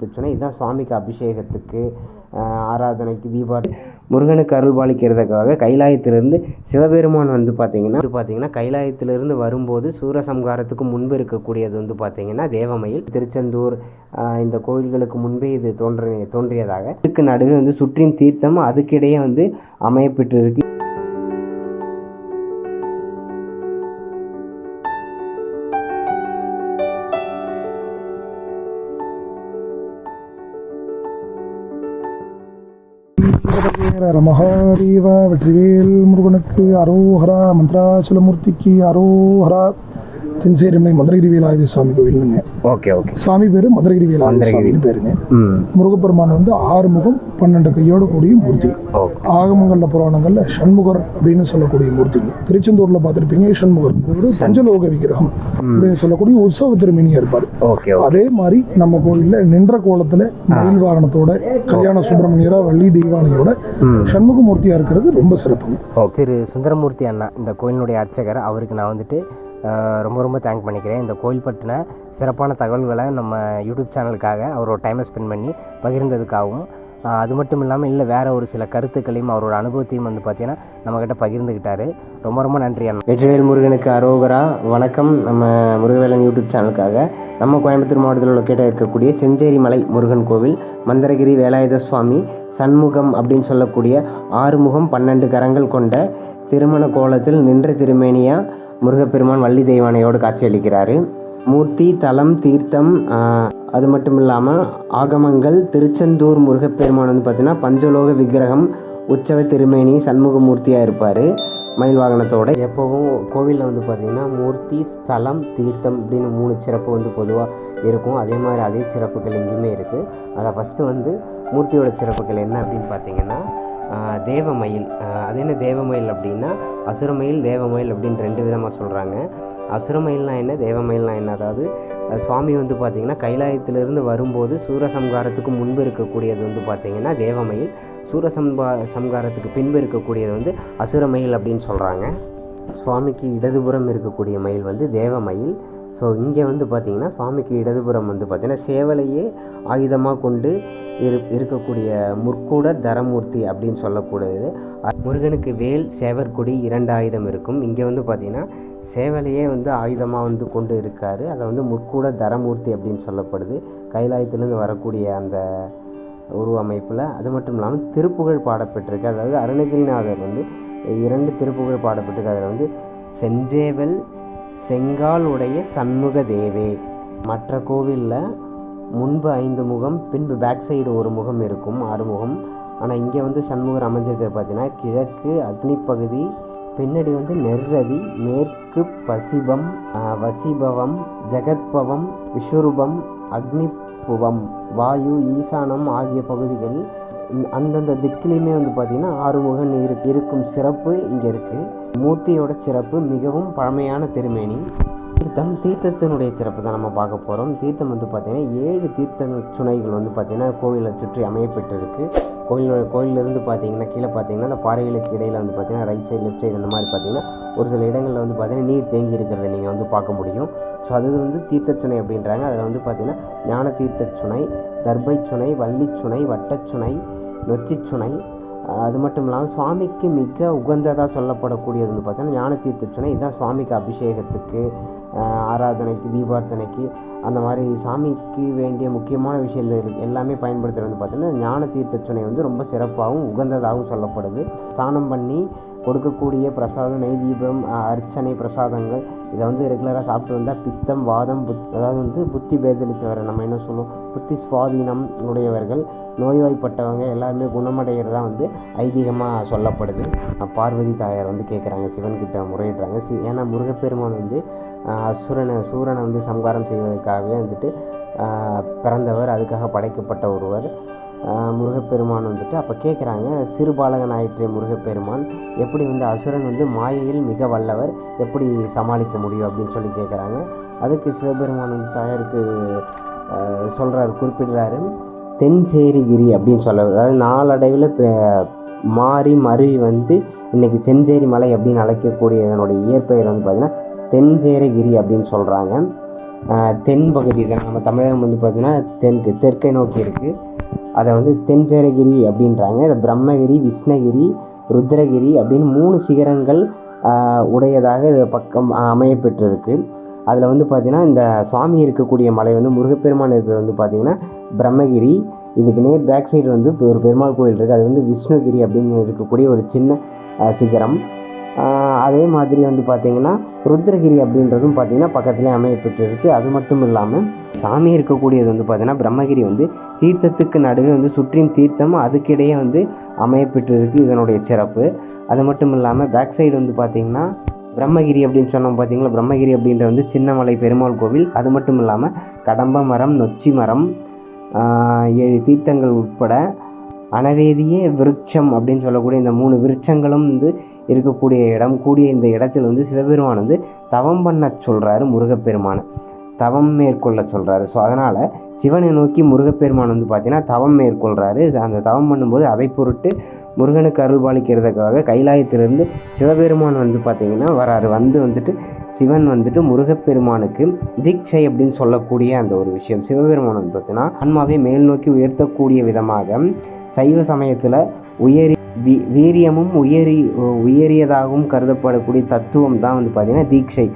தீர்த்தச்சுனை இதுதான் சுவாமிக்கு அபிஷேகத்துக்கு ஆராதனைக்கு தீபாவளி முருகனுக்கு அருள்பாலிக்கிறதுக்காக கைலாயத்திலிருந்து சிவபெருமான் வந்து பார்த்தீங்கன்னா வந்து பார்த்தீங்கன்னா கைலாயத்திலிருந்து வரும்போது சூரசம்ஹாரத்துக்கு முன்பு இருக்கக்கூடியது வந்து பார்த்தீங்கன்னா தேவமயில். திருச்செந்தூர் இந்த கோயில்களுக்கு முன்பே இது தோன்ற தோன்றியதாக. இதுக்கு நடுவே வந்து சுற்றின் தீர்த்தம் அதுக்கிடையே வந்து அமையப்பெற்று மகாதேவ வெற்றிவேல் முருகனுக்கு அரோஹரா மந்திராச்சலமூர்த்திக்கு அரோஹரா. தென்சேரிமலை மதுரகிரி வேலாயுத சுவாமி கோவிலுங்க ஓகே ஓகே. சாமி பேரு மதுரகிரி. வேலாயுத சுவாமின்னு பேருங்க முருகப்பெருமான் வந்து ஆறு முகம் பன்னெண்டு கையோட கூடிய மூர்த்தி. ஆகமங்கள்ல புராணங்கள்ல சண்முகர் அப்படின்னு சொல்லக்கூடிய மூர்த்திங்க திருச்செந்தூர்ல பார்த்திருப்பீங்க சண்முகர். பஞ்சலோக விக்கிரகம் அப்படின்னு சொல்லக்கூடிய உற்சவ திருமணியா இருப்பார். அதே மாதிரி நம்ம கோயில்ல நின்ற கோலத்துல மயில் வாகனத்தோட கல்யாண சுப்பிரமணியரா வள்ளி தெய்வானையோட சண்முகமூர்த்தியா இருக்கிறது ரொம்ப சிறப்புங்க. திரு சுந்தரமூர்த்தி அண்ணா இந்த கோயிலினுடைய அர்ச்சகர் அவருக்கு நான் வந்துட்டு ரொம்ப ரொம்ப தேங்க் பண்ணிக்கிறேன். இந்த கோயில் பற்றின சிறப்பான தகவல்களை நம்ம யூடியூப் சேனலுக்காக அவரோட டைமை ஸ்பெண்ட் பண்ணி பகிர்ந்ததுக்காகவும் அது மட்டும் இல்லாமல் இல்லை வேறு ஒரு சில கருத்துக்களையும் அவரோட அனுபவத்தையும் வந்து பார்த்தீங்கன்னா நம்மக்கிட்ட பகிர்ந்துக்கிட்டாரு ரொம்ப ரொம்ப நன்றி அண்ணா. வெற்றிவேல் முருகனுக்கு அரோகரா வணக்கம். நம்ம முருகவேலன் யூடியூப் சேனலுக்காக நம்ம கோயம்புத்தூர் மாவட்டத்தில் லொக்கேட்டாக இருக்கக்கூடிய செஞ்சேரி மலை முருகன் கோவில் மந்திரகிரி வேலாயுத சுவாமி சண்முகம் அப்படின்னு சொல்லக்கூடிய ஆறுமுகம் பன்னெண்டு கரங்கள் கொண்ட திருமண கோலத்தில் நின்ற திருமேனியாக முருகப்பெருமான் வள்ளி தெய்வானையோடு காட்சியளிக்கிறாரு. மூர்த்தி தலம் தீர்த்தம் அது மட்டும் இல்லாமல் ஆகமங்கள் திருச்செந்தூர் முருகப்பெருமான் வந்து பார்த்தீங்கன்னா பஞ்சலோக விக்கிரகம் உற்சவ திருமேனி சண்முகமூர்த்தியாக இருப்பார் மயில் வாகனத்தோட. எப்போவும் கோவிலில் வந்து பார்த்திங்கன்னா மூர்த்தி ஸ்தலம் தீர்த்தம் அப்படின்னு மூணு சிறப்பு வந்து பொதுவாக இருக்கும். அதே மாதிரி அதே சிறப்புகள் எங்கேயுமே இருக்குது அதில் ஃபஸ்ட்டு வந்து மூர்த்தியோட சிறப்புகள் என்ன அப்படின்னு பார்த்தீங்கன்னா தேவமயில். அது என்ன தேவமயில் அப்படின்னா அசுரமயில் தேவமயில் அப்படின்னு ரெண்டு விதமாக சொல்கிறாங்க அசுரமயில்னா என்ன தேவமயில்னா என்ன? அதாவது சுவாமி வந்து பார்த்திங்கன்னா கைலாயத்திலிருந்து வரும்போது சூரசம்காரத்துக்கு முன்பு இருக்கக்கூடியது வந்து பார்த்திங்கன்னா தேவமயில். சூரசம்பா சம்ஹாரத்துக்கு பின்பு இருக்கக்கூடியது வந்து அசுரமயில் அப்படின்னு சொல்கிறாங்க சுவாமிக்கு இடதுபுறம் இருக்கக்கூடிய மயில் வந்து தேவமயில். ஸோ இங்கே வந்து பார்த்திங்கன்னா சுவாமிக்கு இடதுபுறம் வந்து பார்த்திங்கன்னா சேவலையே ஆயுதமாக கொண்டு இரு இருக்கக்கூடிய முற்கூட தரமூர்த்தி அப்படின்னு சொல்லக்கூடியது. முருகனுக்கு வேல் சேவற்கொடி இரண்டு ஆயுதம் இருக்கும். இங்கே வந்து பார்த்திங்கன்னா சேவலையே வந்து ஆயுதமாக வந்து கொண்டு இருக்கார். அதை வந்து முற்கூட தரமூர்த்தி அப்படின்னு சொல்லப்படுது. கைலாயத்திலேருந்து வரக்கூடிய அந்த உருவமைப்பில். அது மட்டும் இல்லாமல் திருப்புகழ் பாடப்பட்டிருக்கு. அதாவது அருணகிரிநாதர் வந்து இரண்டு திருப்புகழ் பாடப்பட்டிருக்கு. அதில் வந்து செஞ்சேவல் செங்கால் உடைய சண்முக தேவே மற்ற கோவிலில் முன்பு ஐந்து முகம் பின்பு பேக் சைடு ஒரு முகம் இருக்கும் ஆறு முகம். ஆனால் இங்கே வந்து சண்முகர் அமைஞ்சிருக்கிறது பார்த்தீங்கன்னா கிழக்கு அக்னி பகுதி பின்னாடி வந்து நெர்ரதி மேற்கு பசிபம் வசிபவம் ஜெகத்பவம் விஸ்வரூபம் அக்னிபுவம் வாயு ஈசானம் ஆகிய பகுதிகள் அந்தந்த திக்கிலையுமே வந்து பார்த்திங்கன்னா ஆறுமுகன் இரு இருக்கும் சிறப்பு இங்கே இருக்குது மூர்த்தியோட சிறப்பு மிகவும் பழமையான திருமேனி. தீர்த்தம் தீர்த்தத்தினுடைய சிறப்பு தான் நம்ம பார்க்க போகிறோம் தீர்த்தம் வந்து பார்த்திங்கன்னா ஏழு தீர்த்த சுனைகள் வந்து பார்த்திங்கன்னா கோவிலை சுற்றி அமையப்பட்டிருக்கு கோயிலோட கோயிலிருந்து பார்த்தீங்கன்னா கீழே பார்த்தீங்கன்னா அந்த பாறைகளுக்கு இடையில் வந்து பார்த்தீங்கன்னா ரைட் சைடு லெஃப்ட் சைடு அந்த மாதிரி பார்த்தீங்கன்னா ஒரு சில இடங்களில் வந்து பார்த்தீங்கன்னா நீர் தேங்கி இருக்கிறத நீங்கள் வந்து பார்க்க முடியும். ஸோ அது வந்து தீர்த்தச்சுனை அப்படின்றாங்க. அதில் வந்து பார்த்திங்கன்னா ஞான தீர்த்தச்சுனை தர்பைச்சுனை வள்ளிச்சுனை வட்டச்சுனை நொச்சிச்சுனை அது மட்டும் இல்லாமல் சுவாமிக்கு மிக உகந்ததாக சொல்லப்படக்கூடியது வந்து பார்த்தீங்கன்னா ஞான தீர்த்தச்சுனை இதுதான் சுவாமிக்கு அபிஷேகத்துக்கு ஆராதனைக்கு தீபார்த்தனைக்கு அந்த மாதிரி சாமிக்கு வேண்டிய முக்கியமான விஷயங்கள் எல்லாமே பயன்படுத்துகிறது வந்து பார்த்தீங்கன்னா ஞான தீர்த்தச்சுனை வந்து ரொம்ப சிறப்பாகவும் உகந்ததாகவும் சொல்லப்படுது. ஸ்தானம் பண்ணி கொடுக்கக்கூடிய பிரசாதம் நெய் தீபம் அர்ச்சனை பிரசாதங்கள் இதை வந்து ரெகுலராக சாப்பிட்டு வந்தால் பித்தம் வாதம் புத் அதாவது வந்து புத்தி பேதலிச்சவரை நம்ம என்ன சொல்லுவோம்? புத்தி சுவாதீனம் உடையவர்கள் நோய்வாய்ப்பட்டவங்க எல்லாருமே குணமடைகிறதா வந்து ஐதீகமாக சொல்லப்படுது. பார்வதி தாயார் வந்து கேட்குறாங்க சிவன்கிட்ட முறையிடுறாங்க. சி ஏன்னா முருகப்பெருமான் வந்து அசுரனை சூரனை வந்து சம்காரம் செய்வதற்காகவே வந்துட்டு பிறந்தவர் அதுக்காக படைக்கப்பட்ட ஒருவர். முருகப்பெருமான் வந்துட்டு அப்போ கேட்குறாங்க சிறுபாலகன் ஆயிற்று முருகப்பெருமான் எப்படி வந்து அசுரன் வந்து மாயையில் மிக வல்லவர் எப்படி சமாளிக்க முடியும்? அப்படின்னு சொல்லி கேட்குறாங்க அதுக்கு சிவபெருமான் வந்து தாயாருக்கு சொல்கிறாரு குறிப்பிடுறாரு. தென்சேரிகிரி அப்படின்னு சொல்ல அதாவது நாளடைவில் மாறி மருவி வந்து இன்றைக்கி செஞ்சேரி மலை அப்படின்னு அழைக்கக்கூடிய இதனுடைய இயற்பெயர் வந்து பார்த்திங்கன்னா தென்சேரகிரி அப்படின்னு சொல்கிறாங்க தென் பகுதி இதை நம்ம தமிழகம் வந்து பார்த்திங்கன்னா தெற்கு தெற்கை நோக்கி இருக்குது அதை வந்து தென்சேரகிரி அப்படின்றாங்க. இதை பிரம்மகிரி விஷ்ணகிரி ருத்ரகிரி அப்படின்னு மூணு சிகரங்கள் உடையதாக இது பக்கம் அமையப்பெற்றிருக்கு. அதில் வந்து பார்த்திங்கன்னா இந்த சுவாமி இருக்கக்கூடிய மலை வந்து முருகப்பெருமான் இருக்கிறது வந்து பார்த்திங்கன்னா பிரம்மகிரி. இதுக்கு நேர் பேக் சைடு வந்து ஒரு பெருமாள் கோயில் இருக்குது அது வந்து விஷ்ணுகிரி அப்படின்னு இருக்கக்கூடிய ஒரு சின்ன சிகரம். அதே மாதிரி வந்து பார்த்திங்கன்னா ருத்ரகிரி அப்படின்றதும் பார்த்திங்கன்னா பக்கத்துலேயே இருக்குது அது மட்டும் இல்லாமல் சாமி இருக்கக்கூடியது வந்து பார்த்திங்கன்னா பிரம்மகிரி வந்து தீர்த்தத்துக்கு நடுவே வந்து சுற்றின் தீர்த்தம் அதுக்கிடையே வந்து அமையப்பெற்றிருக்கு இதனுடைய சிறப்பு. அது மட்டும் இல்லாமல் பேக் சைடு வந்து பார்த்திங்கன்னா பிரம்மகிரி அப்படின்னு சொன்னோம் பார்த்தீங்களா பிரம்மகிரி அப்படின்ற வந்து சின்னமலை பெருமாள் கோவில். அது மட்டும் இல்லாமல் கடம்ப மரம் நொச்சி மரம் ஏழு தீர்த்தங்கள் உட்பட அனவேதிய விருட்சம் அப்படின்னு சொல்லக்கூடிய இந்த மூணு விருட்சங்களும் வந்து இருக்கக்கூடிய இடம். கூடிய இந்த இடத்துல வந்து சிவபெருமான் வந்து தவம் பண்ண சொல்கிறாரு முருகப்பெருமானை. தவம் மேற்கொள்ள சொல்கிறாரு ஸோ அதனால் சிவனை நோக்கி முருகப்பெருமான் வந்து பார்த்தீங்கன்னா தவம் மேற்கொள்கிறாரு அந்த தவம் பண்ணும்போது அதை பொருட்டு முருகனுக்கு அருள் பாலிக்கிறதுக்காக கைலாயத்திலிருந்து சிவபெருமான் வந்து பார்த்தீங்கன்னா வராரு. வந்து வந்துட்டு சிவன் வந்துட்டு முருகப்பெருமானுக்கு தீட்சை அப்படின்னு சொல்லக்கூடிய அந்த ஒரு விஷயம். சிவபெருமான் வந்து பார்த்தீங்கன்னா ஆன்மாவை மேல் நோக்கி உயர்த்தக்கூடிய விதமாக சைவ சமயத்தில் உயரி வீ வீரியமும் உயரி உயரியதாகவும் கருதப்படக்கூடிய தத்துவம் தான் வந்து பார்த்தீங்கன்னா தீட்சை.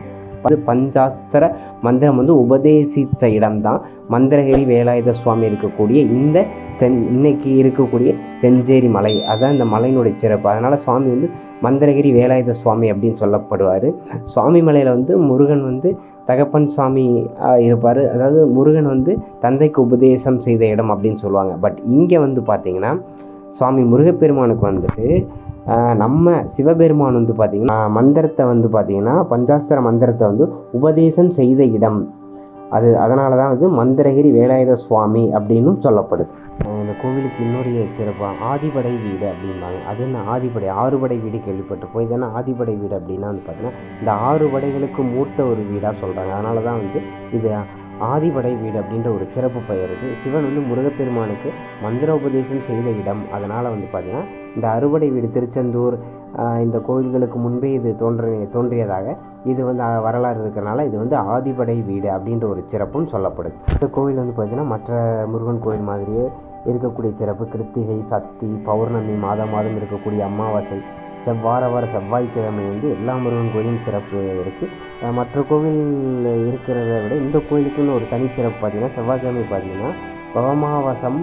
அது பஞ்சாஸ்திர மந்திரம் வந்து உபதேசித்த இடம்தான். மந்திரகிரி வேலாயுத சுவாமி இருக்கக்கூடிய இந்த தென் இன்னைக்கு இருக்கக்கூடிய செஞ்சேரி மலை. அதான் இந்த மலையினுடைய சிறப்பு. அதனால் சுவாமி வந்து மந்திரகிரி வேலாயுத சுவாமி அப்படின்னு சொல்லப்படுவார். சுவாமி மலையில் வந்து முருகன் வந்து தகப்பன் சுவாமி இருப்பார். அதாவது முருகன் வந்து தந்தைக்கு உபதேசம் செய்த இடம் அப்படின்னு சொல்லுவாங்க. பட் இங்கே வந்து பார்த்திங்கன்னா சுவாமி முருகப்பெருமானுக்கு வந்துட்டு நம்ம சிவபெருமான் வந்து பார்த்திங்கன்னா மந்திரத்தை வந்து பார்த்திங்கன்னா பஞ்சாஸ்திர மந்திரத்தை வந்து உபதேசம் செய்த இடம். அது அதனால தான் வந்து மந்திரகிரி வேலாயுத சுவாமி அப்படின்னும் சொல்லப்படுது. இந்த கோவிலுக்கு இன்னொரு சிறப்பு ஆதிபடை வீடு அப்படிம்பாங்க. அது என்ன ஆதிபடை ஆறுபடை வீடு கேள்விப்பட்டிருப்போம். இது என்ன ஆதிபடை வீடு அப்படின்னா வந்து பார்த்தீங்கன்னா இந்த ஆறு படைகளுக்கு மூர்த்த ஒரு வீடாக சொல்கிறாங்க அதனால தான் வந்து இது ஆதிபடை வீடு அப்படின்ற ஒரு சிறப்பு பெயர் இருக்குது சிவன் வந்து முருகப்பெருமானுக்கு மந்திர உபதேசம் செய்த இடம். அதனால் வந்து பார்த்திங்கன்னா இந்த அறுபடை வீடு திருச்செந்தூர் இந்த கோவில்களுக்கு முன்பே இது தோன்ற தோன்றியதாக இது வந்து வரலாறு இருக்கிறனால இது வந்து ஆதிபடை வீடு அப்படின்ற ஒரு சிறப்பும் சொல்லப்படுது. இந்த கோயில் வந்து பார்த்திங்கன்னா மற்ற முருகன் கோயில் மாதிரியே இருக்கக்கூடிய சிறப்பு. கிருத்திகை சஷ்டி பௌர்ணமி மாதம் மாதம் இருக்கக்கூடிய அமாவாசை செவ்வார வார செவ்வாய்க்கிழமை வந்து எல்லா முருகன் கோயிலும் சிறப்பு இருக்குது மற்ற கோவில் இருக்கிறத விட இந்த கோயிலுக்குன்னு ஒரு தனிச்சிறப்பு பார்த்திங்கன்னா செவ்வாய்க்கிழமை பார்த்திங்கன்னா பவமாவசம்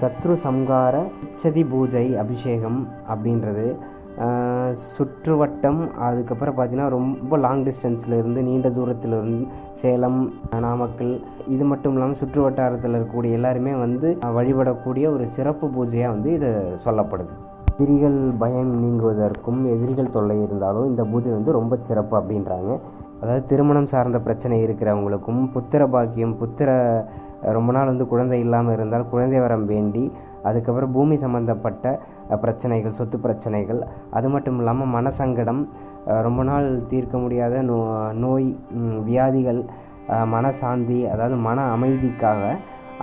சத்ரு சம்கார உச்சதி பூஜை அபிஷேகம் அப்படின்றது. சுற்றுவட்டம் அதுக்கப்புறம் பார்த்தீங்கன்னா ரொம்ப லாங் டிஸ்டன்ஸ்லேருந்து நீண்ட தூரத்தில் இருந்து சேலம் நாமக்கல் இது மட்டும் இல்லாமல் சுற்று வட்டாரத்தில் இருக்கக்கூடிய எல்லாருமே வந்து வழிபடக்கூடிய ஒரு சிறப்பு பூஜையாக வந்து இது சொல்லப்படுது. எதிரிகள் பயம் நீங்குவதற்கும் எதிரிகள் தொல்லை இருந்தாலும் இந்த பூஜை வந்து ரொம்ப சிறப்பு அப்படின்றாங்க. அதாவது திருமணம் சார்ந்த பிரச்சனை இருக்கிறவங்களுக்கும் புத்திர பாக்கியம் புத்திர ரொம்ப நாள் வந்து குழந்தை இல்லாமல் இருந்தால் குழந்தை வரம் வேண்டி அதுக்கப்புறம் பூமி சம்மந்தப்பட்ட பிரச்சனைகள் சொத்து பிரச்சனைகள் அது மட்டும் இல்லாமல் மனசங்கடம் ரொம்ப நாள் தீர்க்க முடியாத நோ நோய் வியாதிகள் மனசாந்தி அதாவது மன அமைதிக்காக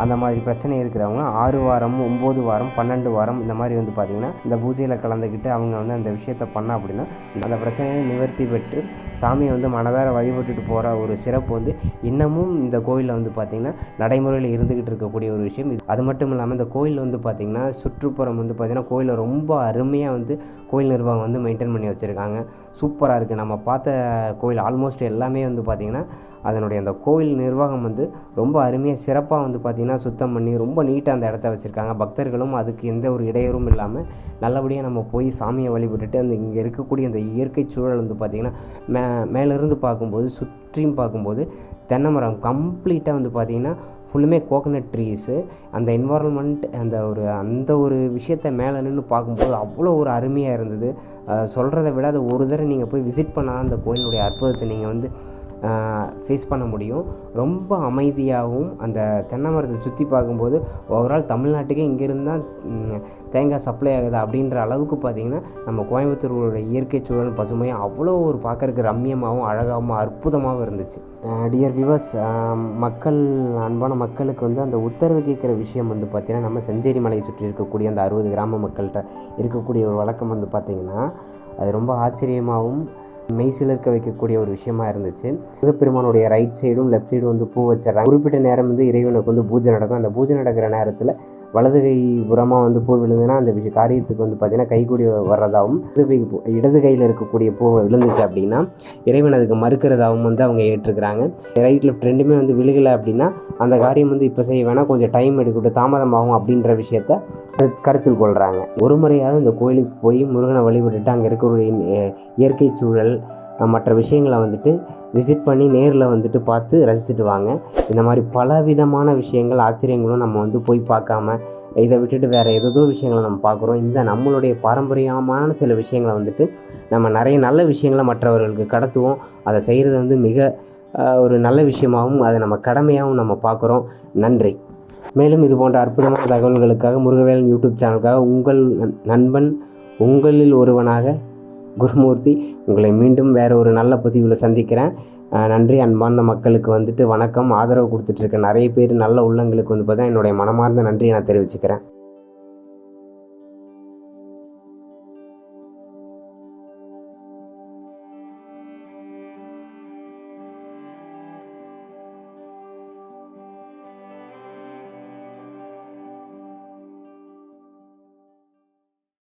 அந்த மாதிரி பிரச்சனை இருக்கிறவங்க ஆறு வாரம் ஒம்பது வாரம் பன்னெண்டு வாரம் இந்த மாதிரி வந்து பார்த்திங்கன்னா இந்த பூஜையில் கலந்துக்கிட்டு அவங்க வந்து அந்த விஷயத்தை பண்ணால் அப்படின்னா அந்த பிரச்சனையை நிவர்த்தி பெற்று சாமியை வந்து மனதார வழிபட்டுட்டு போகிற ஒரு சிறப்பு வந்து இன்னமும் இந்த கோயிலில் வந்து பார்த்திங்கன்னா நடைமுறையில் இருந்துக்கிட்டு இருக்கக்கூடிய ஒரு விஷயம். இது அது மட்டும் இல்லாமல் இந்த கோயில் வந்து பார்த்திங்கன்னா சுற்றுப்புறம் வந்து பார்த்திங்கன்னா கோயிலை ரொம்ப அருமையாக வந்து கோயில் நிர்வாகம் வந்து மெயின்டைன் பண்ணி வச்சுருக்காங்க. சூப்பராக இருக்குது நம்ம பார்த்த கோயில் ஆல்மோஸ்ட் எல்லாமே வந்து பார்த்திங்கன்னா அதனுடைய அந்த கோயில் நிர்வாகம் வந்து ரொம்ப அருமையாக சிறப்பாக வந்து பார்த்திங்கன்னா சுத்தம் பண்ணி ரொம்ப நீட்டாக அந்த இடத்த வச்சுருக்காங்க. பக்தர்களும் அதுக்கு எந்த ஒரு இடையூறும் இல்லாமல் நல்லபடியாக நம்ம போய் சாமியை வழிபட்டுட்டு அந்த இங்கே இருக்கக்கூடிய அந்த இயற்கை சூழல் வந்து பார்த்திங்கன்னா மே மேலேருந்து பார்க்கும்போது சுற்றியும் பார்க்கும்போது தென்னை மரம் கம்ப்ளீட்டாக வந்து பார்த்திங்கன்னா ஃபுல்லுமே கோகனட் ட்ரீஸு அந்த என்வாரன்மெண்ட் அந்த ஒரு அந்த ஒரு விஷயத்தை மேலே நின்று பார்க்கும்போது அவ்வளோ ஒரு அருமையாக இருந்தது. சொல்கிறத விட அதை ஒரு தடவை நீங்கள் போய் விசிட் பண்ணால் அந்த கோயிலுடைய அற்புதத்தை நீங்கள் வந்து ஃபேஸ் பண்ண முடியும். ரொம்ப அமைதியாகவும் அந்த தென்னை மரத்தை சுற்றி பார்க்கும்போது ஓவரால் தமிழ்நாட்டுக்கே இங்கேருந்து தான் தேங்காய் சப்ளை ஆகுது? அப்படின்ற அளவுக்கு பார்த்திங்கன்னா நம்ம கோயம்புத்தூரோட இயற்கை சூழல் பசுமையும் அவ்வளோ ஒரு பார்க்குறக்கு ரம்மியமாகவும் அழகாகவும் அற்புதமாகவும் இருந்துச்சு. டியர் விவர்ஸ் மக்கள் அன்பான மக்களுக்கு வந்து அந்த உத்தரவு கேட்குற விஷயம் வந்து பார்த்திங்கன்னா நம்ம செஞ்சேரி மலையை சுற்றி இருக்கக்கூடிய அந்த அறுபது கிராம மக்கள்கிட்ட இருக்கக்கூடிய ஒரு வழக்கம் வந்து பார்த்திங்கன்னா அது ரொம்ப ஆச்சரியமாகவும் மெய்சிலிருக்க வைக்கக்கூடிய ஒரு விஷயமா இருந்துச்சு. முருகப்பெருமானுடைய ரைட் சைடும் லெஃப்ட் சைடும் வந்து பூ வச்சிடறாங்க. குறிப்பிட்ட நேரம் வந்து இறைவனுக்கு வந்து பூஜை நடக்கும். அந்த பூஜை நடக்கிற நேரத்தில் வலது கை புறமாக வந்து பூ விழுந்துன்னா அந்த விஷய காரியத்துக்கு வந்து பார்த்திங்கன்னா கைகூடி வர்றதாகவும் இடது கை இடது கையில் இருக்கக்கூடிய பூ விழுந்துச்சு அப்படின்னா இறைவன் அதுக்கு மறுக்கிறதாகவும் வந்து அவங்க ஏற்றுக்கிறாங்க. ரைட் லெஃப்ட் ரெண்டுமே வந்து விழுகலை அப்படின்னா அந்த காரியம் வந்து இப்போ செய்ய வேணால் கொஞ்சம் டைம் எடுக்கட்டும் தாமதமாகும் அப்படின்ற விஷயத்த கருத்தில் கொள்கிறாங்க ஒரு முறையாவது இந்த கோயிலுக்கு போய் முருகனை வழிபட்டுட்டு அங்கே இருக்கக்கூடிய இயற்கை சூழல் மற்ற விஷயங்களை வந்துட்டு விசிட் பண்ணி நேரில் வந்துட்டு பார்த்து ரசிச்சுட்டு வாங்க. இந்த மாதிரி பல விதமான விஷயங்கள் ஆச்சரியங்களும் நம்ம வந்து போய் பார்க்காம இதை விட்டுட்டு வேறு ஏதோ விஷயங்களை நம்ம பார்க்குறோம். இந்த நம்மளுடைய பாரம்பரியமான சில விஷயங்களை வந்துட்டு நம்ம நிறைய நல்ல விஷயங்களை மற்றவர்களுக்கு கடத்துவோம். அதை செய்கிறது வந்து மிக ஒரு நல்ல விஷயமாகவும் அதை நம்ம கடமையாகவும் நம்ம பார்க்குறோம். நன்றி. மேலும் இது போன்ற அற்புதமான தகவல்களுக்காக முருகவேலன் யூடியூப் சேனலுக்காக உங்கள் நண்பன் உங்களில் ஒருவனாக குருமூர்த்தி உங்களை மீண்டும் வேற ஒரு நல்ல பதிவில் சந்திக்கிறேன். நன்றி. அன்பார்ந்த மக்களுக்கு வந்துட்டு வணக்கம். ஆதரவு கொடுத்துட்ருக்க நிறைய பேர் நல்ல உள்ளங்களுக்கு வந்து பார்த்தா என்னுடைய மனமார்ந்த நன்றியை நான் தெரிவிச்சுக்கிறேன்.